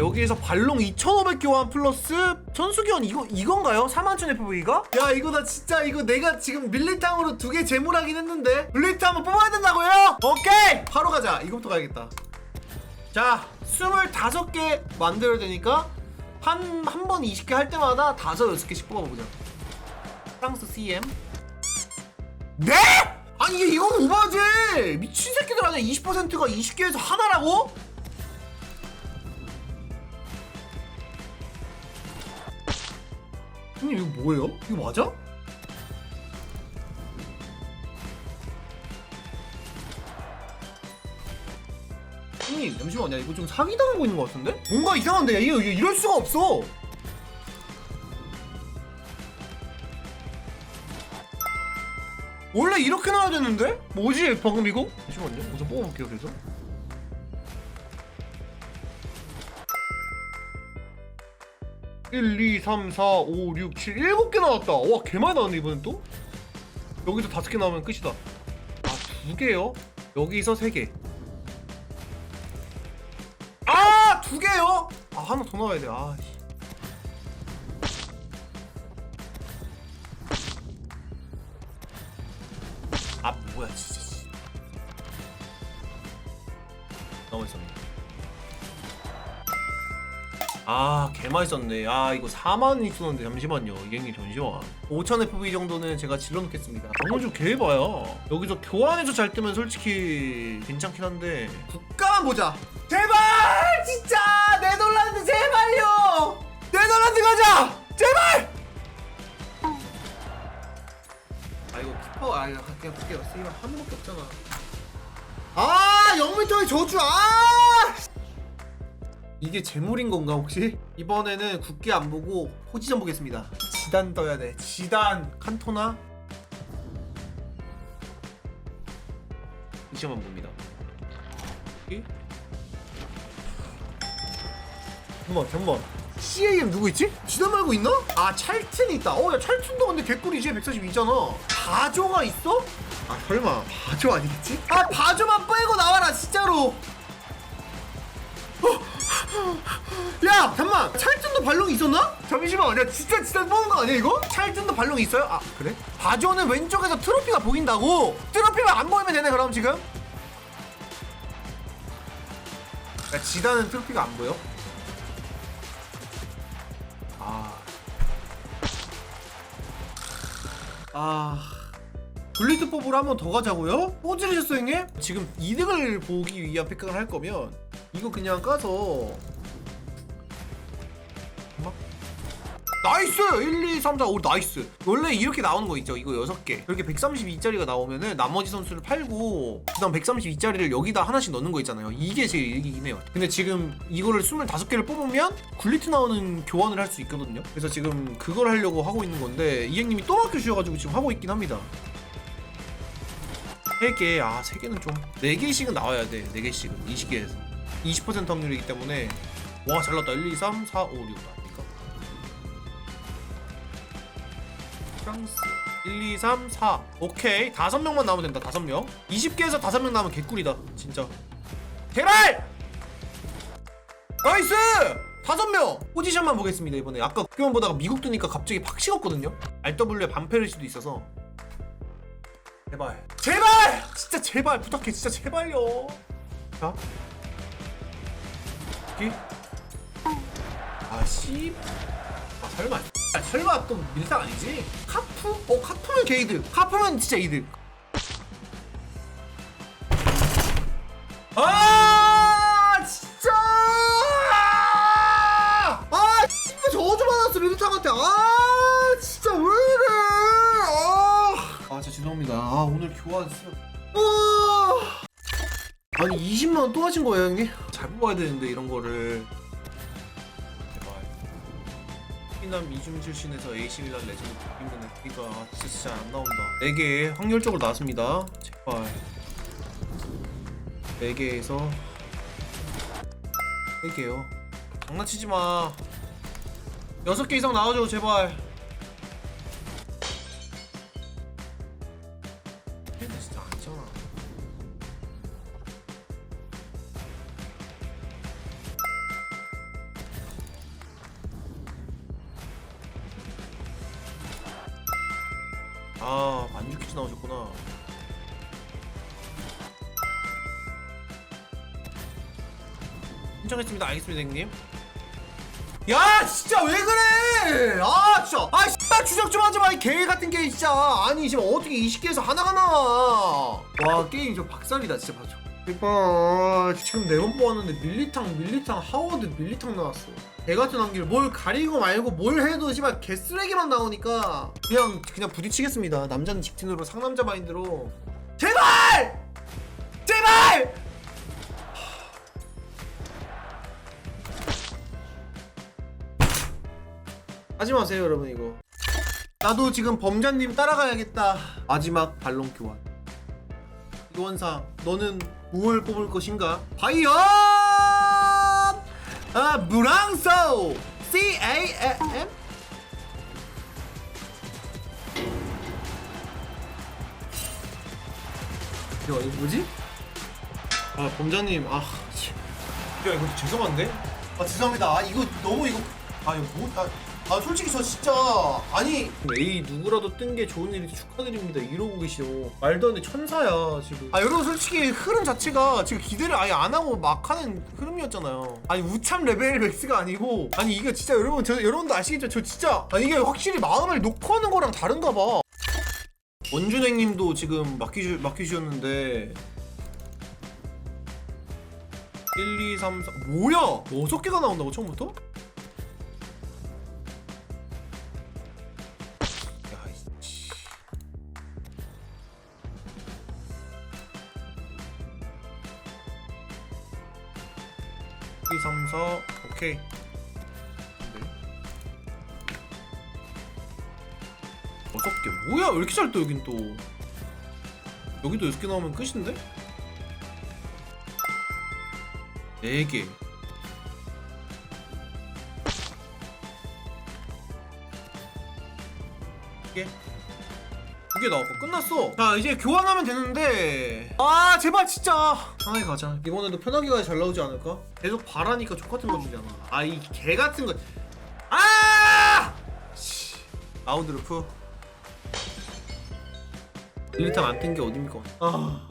여기에서 발롱 2,500 교환 플러스 전수 교환 이거 이건가요? 41,000 FV가? 야 이거 나 진짜 이거 내가 지금 밀리탕으로 두 개 재물하긴 했는데 밀리탕 한번 뽑아야 된다고요? 오케이 바로 가자 이거부터 가야겠다 자 25개 만들어야 되니까 한 한 번 20개 할 때마다 다섯 여섯 개씩 뽑아보자 프랑스 CM 네? 아니 이건 오바지 미친 새끼들 아니야 20%가 20개에서 하나라고? 형님 이거 뭐예요? 이거 맞아? 형님 잠시만요 이거 좀 사기당하고 있는 것 같은데? 뭔가 이상한데 이거, 이거 이럴 수가 없어 원래 이렇게 나와야 되는데? 뭐지 방금 이거? 잠시만요 우선 뽑아볼게요 그래서 일, 이, 삼, 사, 오, 육, 칠, 일곱 개 나왔다. 와, 개 많이 나왔네, 이번엔 또? 여기서 다섯 개 나오면 끝이다. 아, 두 개요? 여기서 세 개. 아, 두 개요? 아, 하나 더 나와야 돼. 아, 씨. 아, 뭐야, 진짜. 아, 개 맛있었네. 아, 이거 4만원이 쓰는데 잠시만요. 이 행님 잠시만. 5000 FV 정도는 제가 질러놓겠습니다. 오늘 좀 개봐요. 여기서 교환해서 잘 뜨면 솔직히 괜찮긴 한데. 국가만 보자. 제발! 진짜! 네덜란드 제발요! 네덜란드 가자! 제발! 아, 이거 키퍼, 아, 이거 그냥 볼게요. 이거 한 번밖에 없잖아. 아, 0m의 저주, 아! 이게 재물인 건가 혹시? 이번에는 굳게 안 보고 포지션 보겠습니다. 지단 떠야 돼. 지단 칸토나 포지션만 봅니다. 여기? 잠깐만 잠깐만 CAM 누구 있지? 지단 말고 있나? 아 찰튼이 있다. 어야 찰튼도 근데 개꿀이지 142잖아. 바조가 있어? 아 설마 바조 아니겠지? 아 바조만 빼고 나와라 진짜로. 야 잠만 찰튼도 발롱이 있었나? 잠시만 야 진짜 진짜 뽑은 거 아니야 이거? 찰튼도 발롱이 있어요? 아 그래? 바조는 왼쪽에서 트로피가 보인다고? 트로피만 안 보이면 되네 그럼 지금? 야 지단은 트로피가 안 보여? 아... 아... 블리드 뽑으로 한번 더 가자고요? 뽀지르셨어 형님? 지금 이득을 보기 위한 픽을 할 거면 이거 그냥 까서. 막. 나이스! 1, 2, 3, 4, 5 나이스. 원래 이렇게 나오는 거 있죠 이거 6개. 이렇게 132짜리가 나오면은 나머지 선수를 팔고 그 다음 132짜리를 여기다 하나씩 넣는 거 있잖아요. 이게 제일 이득이긴 해요. 근데 지금 이거를 25개를 뽑으면 굴리트 나오는 교환을 할 수 있거든요. 그래서 지금 그걸 하려고 하고 있는 건데 이행님이 또 맡겨주셔가지고 지금 하고 있긴 합니다. 3개, 아, 3개는 좀. 4개씩은 나와야 돼, 4개씩은. 20개에서. 20% 확률이기 때문에. 와, 잘 나왔다. 1, 2, 3, 4, 5, 6. 나니까. 프랑스. 1, 2, 3, 4. 오케이. 5명만 나오면 된다, 5명. 20개에서 5명 나오면 개꿀이다, 진짜. 대랄! 나이스! 다섯 명 포지션만 보겠습니다 이번에 아까 국교만 보다가 미국 뜨니까 갑자기 팍 식었거든요 RW에 반페르시도 있어서 제발 제발 진짜 제발 부탁해 진짜 제발요 자 여기 아씨. 아 설마 아, 설마 또 밀당 아니지? 카프 어 카프면 게이드. 카프면 진짜 이득. 아 진짜! 아 진짜 저주 받았어 밀당한테? 아 진짜 왜 이래? 아, 아 진짜 죄송합니다. 아 오늘 교환 진짜 아 아니 20만 원 또 하신 거예요 형님? 잘 뽑아야 되는데 이런 거를. 제발. 피남 이중 출신에서 AC 밀란 레전드 뽑히는 FP가 진짜, 진짜 안 나온다. 4개 확률적으로 나왔습니다. 제발. 4개에서 3개요. 장난치지 마. 6개 이상 나와줘 제발 아 만주키즈 나오셨구나. 신청했습니다 알겠습니다 형님. 야 진짜 왜 그래? 아 진짜. 아 씨발 추적 좀 하지 마이 같은 게 진짜. 아니 지금 어떻게 20개에서 하나가 나와? 와 게임 저 박살이다 진짜. 봐줘 제발 지금 네번 뽑았는데 밀리탕 밀리탕 하워드 밀리탕 나왔어. 개 같은 한길 뭘 가리고 말고 뭘 해도 씨발 개쓰레기만 나오니까 그냥 그냥 부딪히겠습니다. 남자는 직진으로 상남자 마인드로. 제발! 제발! 하지 마세요 여러분 이거. 나도 지금 범자님 따라가야겠다. 마지막 발롱 교환. 이원상 너는 무엇을 뽑을 것인가 과연 아 무랑소 C A M 야 이거 뭐지? 아 범자님 아 씨. 야 이거 죄송한데? 아 죄송합니다 아 이거 너무 이거 아 이거 뭐 아, 아 솔직히 저 진짜 아니. 에이 누구라도 뜬 게 좋은 일이 축하드립니다. 이러고 계시오. 말도 안 돼. 천사야 지금. 아 여러분 솔직히 흐름 자체가 지금 기대를 아예 안 하고 막 하는 흐름이었잖아요. 아니 우참 레벨 맥스가 아니고. 아니 이게 진짜 여러분 저 여러분도 아시겠죠? 저 진짜 아니 이게 확실히 마음을 놓고 하는 거랑 다른가 봐. 원준행님도 지금 맡기주, 맡기주셨는데. 1, 2, 3, 4 뭐야? 6개가 나온다고 처음부터? 이 3, 4 오케이 네. 여섯 개 뭐야 왜 이렇게 잘 떠 여긴 또 여기도 여섯 개 나오면 끝인데? 네 개. 개. 두 개 나왔고 끝났어. 자 이제 교환하면 되는데 아 제발 진짜 편하게 가자. 이번에도 편하게 가야 잘 나오지 않을까? 계속 바라니까 족 같은 거 주잖아. 아 이 개 같은 거. 아! 씨. 아우드루프. 일리탕 안뜬게 어딥니까? 아.